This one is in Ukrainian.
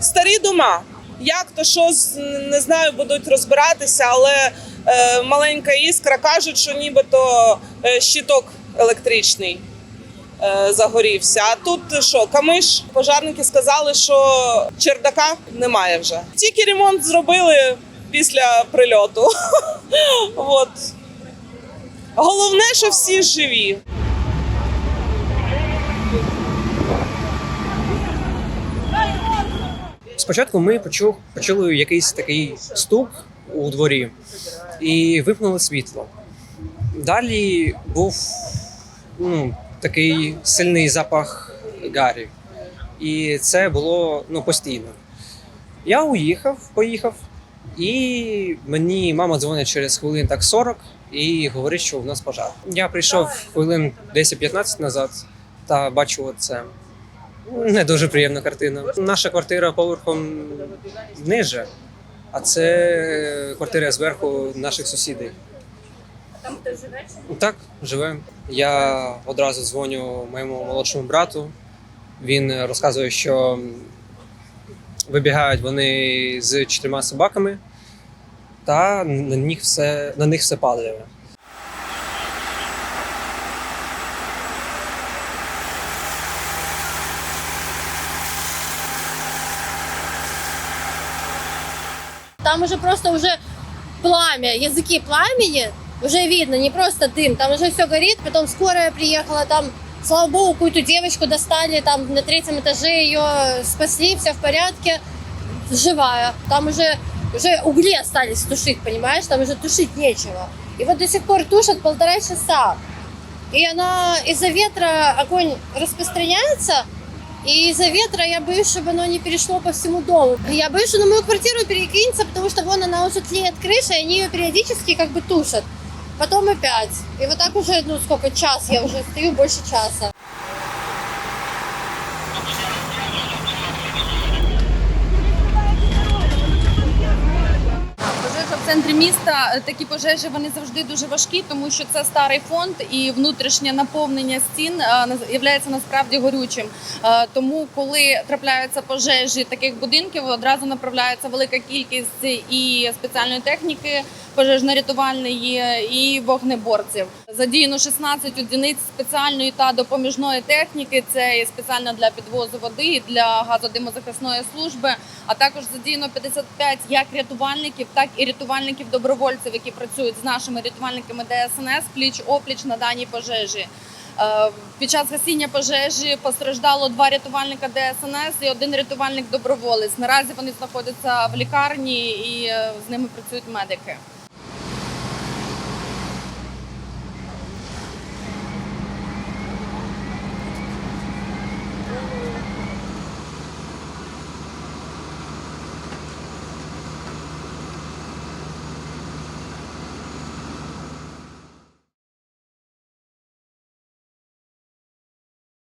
старі дома. Як то що не знаю, будуть розбиратися, але е, маленька іскра кажуть, що нібито е, щиток електричний е, загорівся. А тут що, камиш? Пожарники сказали, що чердака немає вже. Тільки ремонт зробили після прильоту. От. Головне, що всі живі. Спочатку ми почув, почули якийсь такий стук у дворі і вимкнули світло. Далі був ну, такий сильний запах гарі. І це було ну, постійно. Я уїхав, поїхав, і мені мама дзвонить через хвилин так 40 і говорить, що в нас пожар. Я прийшов хвилин 10-15 назад та бачу це. Не дуже приємна картина. Наша квартира поверхом ниже, а це квартира зверху наших сусідів. Там хтось живе? Так, живемо. Я одразу дзвоню моєму молодшому брату. Він розказує, що вибігають вони з чотирма собаками, та на них все, на них все падає. Там уже просто уже пламя, языки пламени, уже видно, не просто дым, там уже все горит, потом скорая приехала, там, слава богу, какую-то девочку достали, там на третьем этаже ее спасли, все в порядке, живая. Там уже, уже угли остались тушить, понимаешь, там уже тушить нечего. И вот до сих пор тушат полтора часа. И она из-за ветра огонь распространяется, и из-за ветра я боюсь, чтобы оно не перешло по всему дому. Я боюсь, что на мою квартиру перекинется, потому что вон она уже тлеет крыша, и они ее периодически как бы тушат. Потом опять. И вот так уже, ну сколько, час, я уже стою больше часа. Пожежа в центрі міста е, такі пожежі вони завжди дуже важкі, тому що це старий фонд і внутрішнє наповнення стін є насправді горючим. Е, Тому, коли трапляються пожежі таких будинків, одразу направляється велика кількість і спеціальної техніки пожежно-рятувальної, і вогнеборців. Задіяно 16 одиниць спеціальної та допоміжної техніки. Це і спеціально для підвозу води, і для газодимозахисної служби. А також задіяно 55 як рятувальників, так і рятувальників-добровольців, які працюють з нашими рятувальниками ДСНС пліч опліч на даній пожежі. Е, Під час гасіння пожежі постраждало два рятувальника ДСНС і один рятувальник доброволець. Наразі вони знаходяться в лікарні і е, з ними працюють медики.